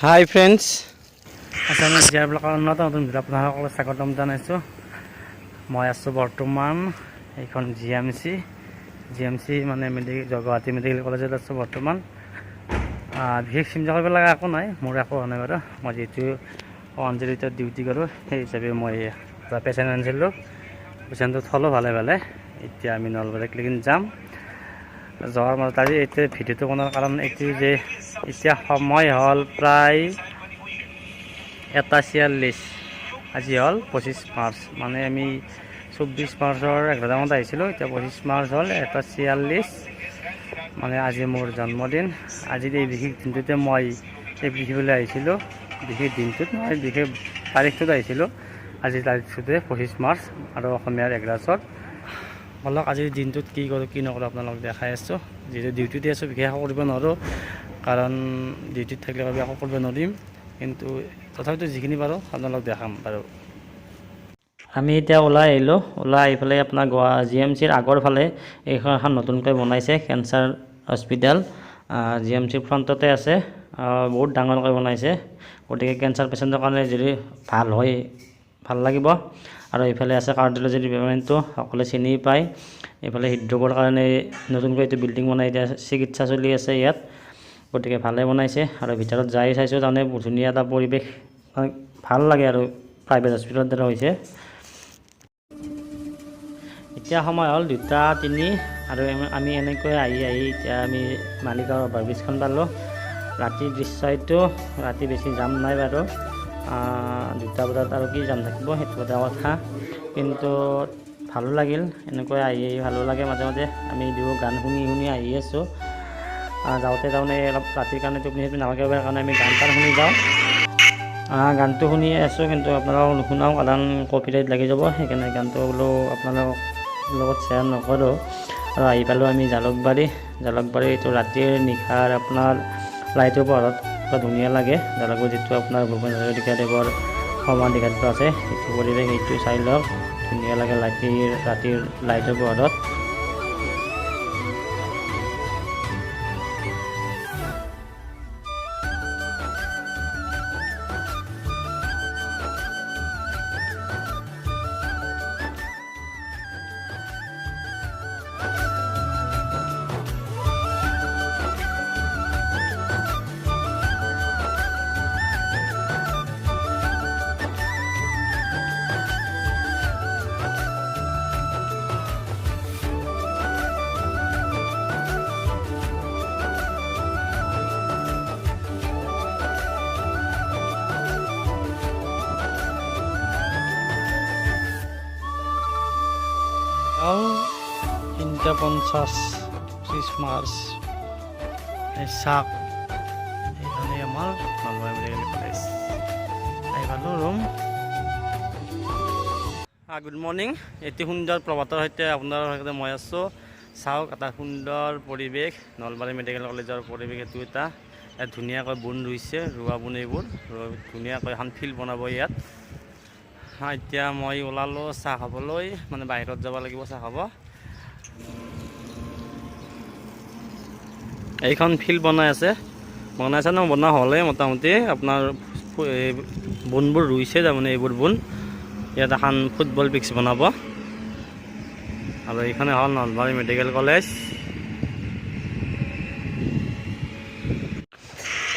High friends Assamese জীয়াৰ ব্লকৰ উন্নত নতুন ভিডিঅ' আপোনাসকলক স্বাগতম জনাইছোঁ মই আছোঁ বৰ্তমান এইখন G M C G M C মানে মেডিকেল গুৱাহাটী মেডিকেল কলেজত আছোঁ বৰ্তমান বিশেষ চিন্তা কৰিব লগা একো নাই মোৰ একো হোৱা নাই বাৰু মই যিহেতু ওৱান জিৰ' ডিউটি কৰোঁ সেই হিচাপে মই এটা পেচেণ্ট আনিছিলোঁ পেচেণ্টটো থ'লোঁ ভালে ভালে এতিয়া আমি নলবাৰী ক্লিনিক যাম যোৱাৰ মাজত আজি এতিয়া ভিডিঅ'টো বনোৱাৰ কাৰণ এইটো যে এতিয়া সময় হ'ল প্ৰায় এটা ছিয়াল্লিছ আজি হ'ল পঁচিছ মাৰ্চ। মানে আমি চৌব্বিছ মাৰ্চৰ এঘাৰটামানত আহিছিলোঁ। এতিয়া পঁচিছ মাৰ্চ হ'ল এটা ছিয়াল্লিছ মানে আজি মোৰ জন্মদিন। আজি এই বিশেষ দিনটোতে মই এই লিখিবলৈ আহিছিলোঁ। বিশেষ দিনটোত মই বিশেষ তাৰিখটোত আহিছিলোঁ। আজি তাৰিখটোতে পঁচিছ মাৰ্চ আৰু অসমীয়াৰ এগ্ৰাছত বলক আজিৰ দিনটোত কি কৰোঁ, কি নকৰোঁ আপোনালোক দেখাই আছোঁ। যিহেতু ডিউটিতে আছোঁ, বিশেষ কৰিব নোৱাৰোঁ। কাৰণ ডিউটিত থাকিলে আমি একো কৰিব নোৱাৰিম। কিন্তু তথাপিতো যিখিনি পাৰোঁ আপোনালোক দেখাম বাৰু। আমি এতিয়া ওলাই আহিলোঁ। ওলাই আহি পেলাই আপোনাৰ গুৱা জি এম চিৰ আগৰ ফালে এইখন এখন নতুনকৈ বনাইছে কেঞ্চাৰ হস্পিটেল। জি এম চিৰ ফ্ৰণ্টতে আছে। বহুত ডাঙৰকৈ বনাইছে। গতিকে কেঞ্চাৰ পেচেণ্টৰ কাৰণে যদি ভাল হয় ভাল লাগিব। আৰু এইফালে আছে কাৰ্ডিঅ'লজি ডিপাৰ্টমেণ্টটো সকলোৱে চিনি পায়। এইফালে হৃদৰোগৰ কাৰণে নতুনকৈ এইটো বিল্ডিং বনাই এতিয়া চিকিৎসা চলি আছে ইয়াত। গতিকে ভালে বনাইছে আৰু ভিতৰত যাই চাইছোঁ তাৰমানে ধুনীয়া এটা পৰিৱেশ মানে ভালো লাগে আৰু প্ৰাইভেট হস্পিটেলৰ দৰে হৈছে। এতিয়া সময় হ'ল দুটা তিনি আৰু আমি এনেকৈ আহি আহি এতিয়া আমি মালিগাঁৱৰ অভাৰব্ৰিজখন পালোঁ। ৰাতিৰ দৃশ্য এইটো, ৰাতি বেছি যাম নাই বাৰু। দুটা বজাত আৰু কি যাম থাকিব সেইটো এটা কথা। কিন্তু ভালো লাগিল, এনেকৈ আহি আহি ভালো লাগে মাজে মাজে। আমি দুয়ো গান শুনি শুনি আহি আছোঁ। যাওঁতে তাৰমানে অলপ ৰাতিৰ কাৰণে টোপনি চোপনি নালাগে কাৰণে আমি গান চান শুনি যাওঁ। গানটো শুনি আছোঁ কিন্তু আপোনালোকক নুশুনাওঁ কাৰণ কপিৰাইট লাগি যাব সেইকাৰণে গানটো বোলো আপোনালোকক লগত শ্বেয়াৰ নকৰোঁ। আৰু আহি পালোঁ আমি জালুকবাৰী জালুকবাৰী এইটো ৰাতিৰ নিশাৰ আপোনাৰ লাইটৰ পোহৰত পুৰা ধুনীয়া লাগে। জালুকবাৰী যিটো আপোনাৰ ভূপেন হাজৰিকাদেৱৰ সমাধিঘাটটো আছে সেইটো পৰিৱেশ সেইটো চাই লওক ধুনীয়া লাগে ৰাতিৰ ৰাতিৰ লাইটৰ পোহৰত। আৰু তিনিটা পঞ্চাছ পঁচিছ মাৰ্চ। এই চাক এইখানে আমাৰ নলবাৰী মেডিকেল কলেজ। আহি পালোঁ ৰুম। গুড মৰ্ণিং এটি সুন্দৰ প্ৰভাতৰ সৈতে আপোনাৰ সৈতে মই আছোঁ। চাওক, এটা সুন্দৰ পৰিৱেশ, নলবাৰী মেডিকেল কলেজৰ পৰিৱেশ এইটো এটা। ইয়াত ধুনীয়াকৈ বন ৰুইছে, ৰোৱা বন এইবোৰ। ধুনীয়াকৈ এখন ফিল্ড বনাব ইয়াত। এতিয়া মই ওলালোঁ চাহ খাবলৈ মানে বাহিৰত যাব লাগিব চাহ খাব। এইখন ফিল্ড বনাই আছে। বনাইছে ন, বনোৱা হ'লেই মোটামুটি আপোনাৰ বনবোৰ ৰুইছে, তাৰমানে এইবোৰ বন। ইয়াত এখন ফুটবল পিচ বনাব। আৰু এইখনে হ'ল নলবাৰী মেডিকেল কলেজ।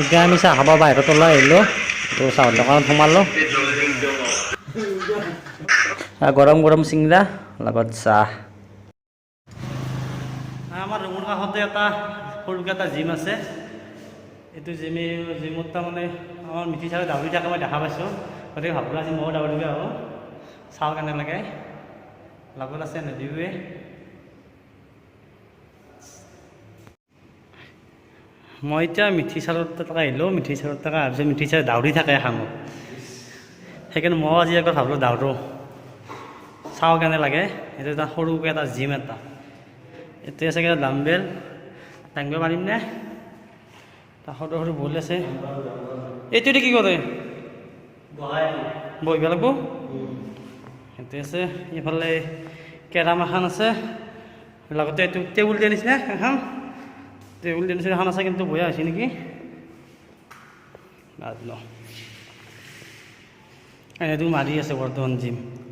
এতিয়া আমি চাহ খাব বাহিৰত ওলাই আহিলোঁ। তো চাহৰ দোকানত সোমালোঁ। আহ, গৰম গৰম চিংৰা লগত চাহ। আমাৰ ৰুমৰ কাষতে এটা সৰুকৈ এটা জিম আছে। এইটো জিমে জিমত তাৰমানে আমাৰ মিঠি চাউল দাউৰি থাকে মই দেখা পাইছোঁ। গতিকে ভাবিলোঁ আজি ময়ো দাউৰিবই আহোঁ চাওঁ লাগে। লগত আছে নদীৱে। মই এতিয়া মিঠি চাউলৰ তাত আহিলোঁ। মিঠি তাত অহাৰ পিছত মিঠি চাউল দাউৰি থাকে এখানত সেইকাৰণে ময়ো আজি একবাৰ ভাবিলোঁ দাউৰোঁ চাওঁ কেনে লাগে। এইটো এটা সৰুকৈ এটা জিম এটা। এতিয়া চাগে ডাম্বেল দাঙিব পাৰিম নে? এটা সৰু সৰু বল আছে। এইটো এতিয়া কি কৰে? বহিব লাগিব? সেইটো আছে। ইফালে কেৰাম এখন আছে। লগতে এইটো টেবুল টেনিছ নে? এখন। টেবুল টেনিছ এখন আছে কিন্তু বয়া হৈছে নেকি? নাজানো এনেতো মাৰি আছে বৰ্তমান জিম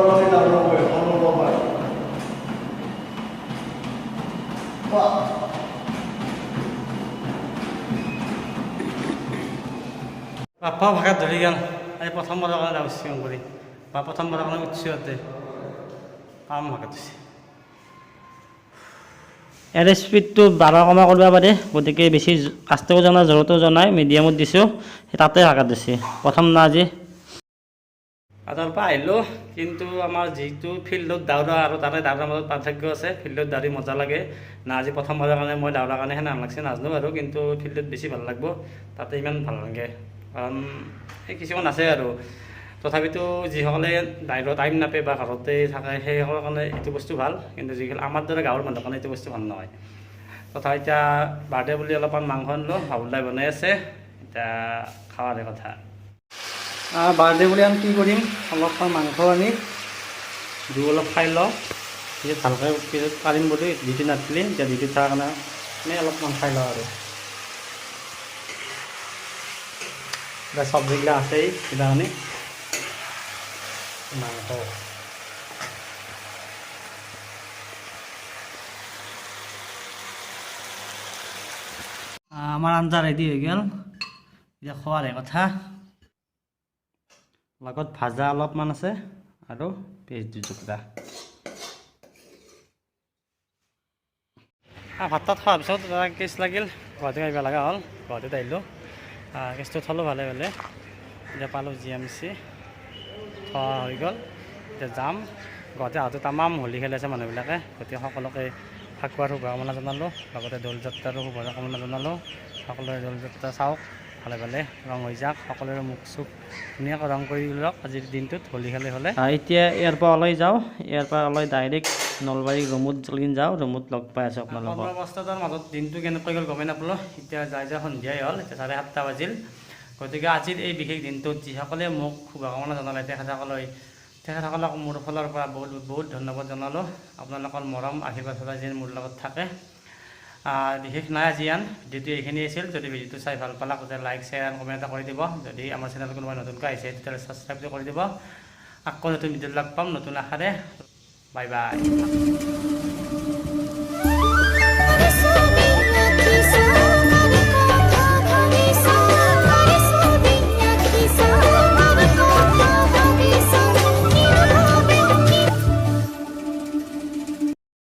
এইটো উঠিছোঁ বাপ্পা ভাষাত ধৰি গেল। আজি প্ৰথমবাৰৰ কাৰণে যাওঁ কৰি। বা প্ৰথমবাৰৰ কাৰণে উঠছোঁ ইয়াতে কাম ভাষাত হৈছে ইয়াৰ স্পীডটো বাৰ কমা কৰিব পাৰে গতিকে বেছি আস্তেও জনাৰ জোৰতো জনাই মিডিয়ামত দিছোঁ। তাতে ভাষাত দিছে প্ৰথম না আজি আদাৰ পৰা আহিলোঁ, কিন্তু আমাৰ যিটো ফিল্ডত দৌৰা আৰু তাতে দৌৰাৰ মাজত পাৰ্থক্য আছে, ফিল্ডত দৌৰি মজা লাগে। না, আজি প্ৰথমবাৰৰ কাৰণে মই দৌৰাৰ কাৰণে সেনে নালাগছে নাজানো বাৰু, কিন্তু ফিল্ডত বেছি ভালো লাগিব, তাতে ইমান ভালো নালাগে। কাৰণ, এই কিছুমান আছে আৰু। তথাপিতো যিসকলে বাহিৰত টাইম নাপায় বা ঘৰতে থাকে, সেইসকলৰ কাৰণে এইটো বস্তু ভালো, কিন্তু যিসকলে আমাৰ দৰে গাঁৱৰ মানুহৰ কাৰণে এইটো বস্তু ভালো নহয়। তথা এতিয়া বাৰ্থডে বুলি অলপমান মাংস আনিলোঁ বাবুলাই বনাই আছে, এতিয়া খাৱাৰে কথা। বাৰ্থডে বুলি আমি কি কৰিম? অলপমান মাংস আনি জুই অলপ খাই লওঁ। পিছত ভালকৈ পিছত পাৰিম বুলি ডিউটি নাথাকিলে এতিয়া ডিউটি থকাৰ কাৰণে এনেই অলপমান খাই লওঁ আৰু। এতিয়া চব্জিগিলা আছেই কিবাখিনি মাংস। আমাৰ আঞ্জা ৰেডি হৈ গ'ল। এতিয়া খোৱাৰে কথা। লগত ভাজা অলপমান আছে আৰু পেজ দুটুকুৰা ভাত তাত খোৱাৰ পিছত কেচ লাগিল। গুৱাহাটী আহিব লগা হ'ল। গুৱাহাটীত আহিলোঁ। কেচটো থলোঁ ভালে ভালে। এতিয়া পালোঁ জি এম চি থোৱা হৈ গ'ল। এতিয়া যাম। গুৱাহাটী আহোঁতে তামাম হোলী খেলি আছে মানুহবিলাকে। গতিকে সকলোকে ফাকুৱাৰ শুভকামনা জনালোঁ। লগতে দৌল যাত্ৰাৰো শুভকামনা জনালোঁ। সকলোৰে দৌল যাত্ৰা চাওক। ভালে ভালে ৰং হৈ যাওক সকলোৰে মুখ চুখ ধুনীয়াকৈ ৰং কৰি লওক আজিৰ দিনটোত হোলী খেলি হ'লে। এতিয়া ইয়াৰ পৰা ওলাই যাওঁ ইয়াৰ পৰা ওলাই ডাইৰেক্ট নলবাৰী ৰুমত জলিন যাওঁ ৰুমত লগ পাই আছোঁ আপোনালোকক। পোন্ধৰ আগষ্টৰ মাজত দিনটো কেনেকৈ গ'ল গমেই নাপালোঁ এতিয়া যাই যাই সন্ধিয়াই হ'ল এতিয়া চাৰে সাতটা বাজিল। গতিকে আজিৰ এই বিশেষ দিনটোত যিসকলে মোক শুভকামনা জনালে তেখেতসকলৈ তেখেতসকলক মোৰ ফালৰ পৰা বহুত বহুত ধন্যবাদ জনালোঁ। আপোনালোকৰ মৰম আশীৰ্বাদ সদায় যেন মোৰ লগত থাকে। বিশেষ নাই আজি আন ভিডিঅ'টো এইখিনি আছিল। যদি ভিডিঅ'টো চাই ভাল পালা তেতিয়া লাইক শ্বেয়াৰ কমেণ্ট এটা কৰি দিব। যদি আমাৰ চেনেল কোনোবাই নতুনকৈ আহিছে তেতিয়াহ'লে ছাবস্ক্ৰাইবটো কৰি দিব। আকৌ নতুন ভিডিঅ'ত লগ পাম নতুন আশাৰে। Bye bye